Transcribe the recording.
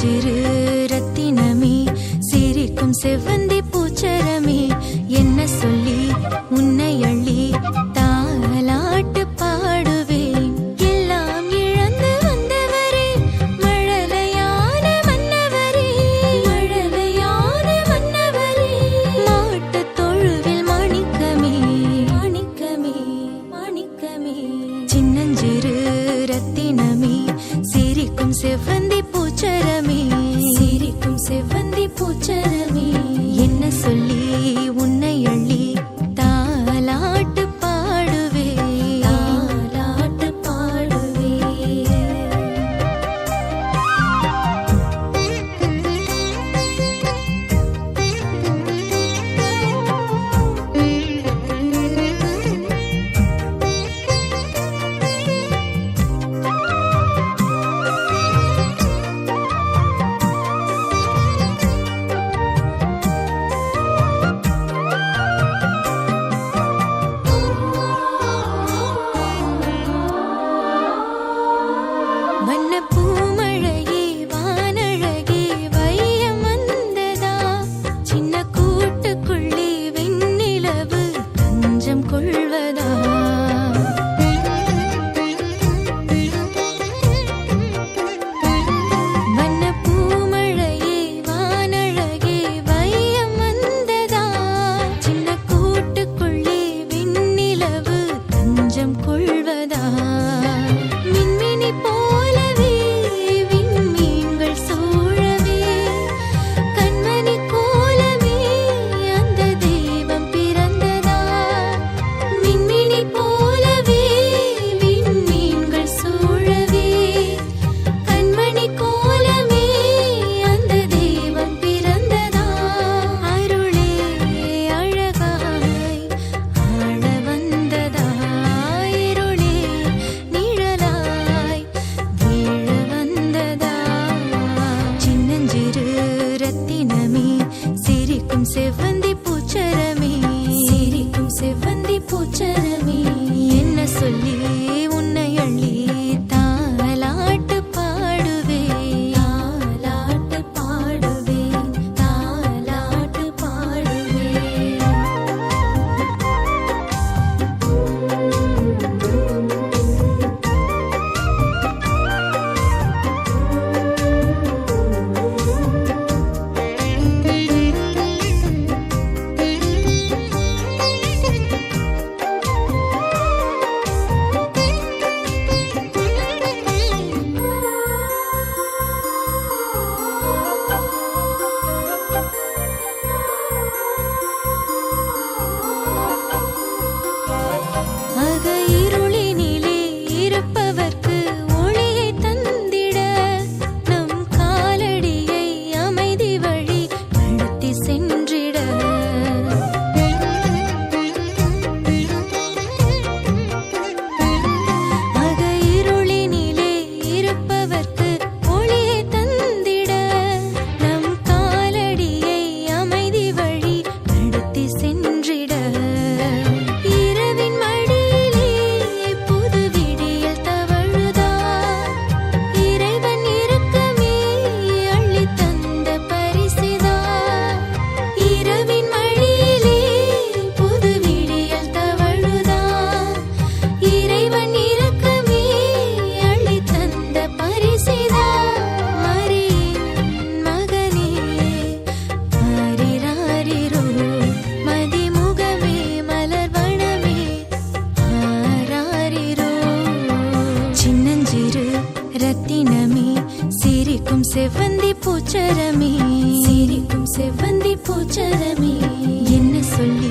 மஞ்சிறு ரத்தினமே சிரிக்கும் செவ்வந்தி பூச்சரமே என்ன சொல்லி என்ன சொல்லி செவ்வந்தி பூச்சரமே சிரிக்கும் செவ்வந்தி பூச்சரமே என்ன சொல்லி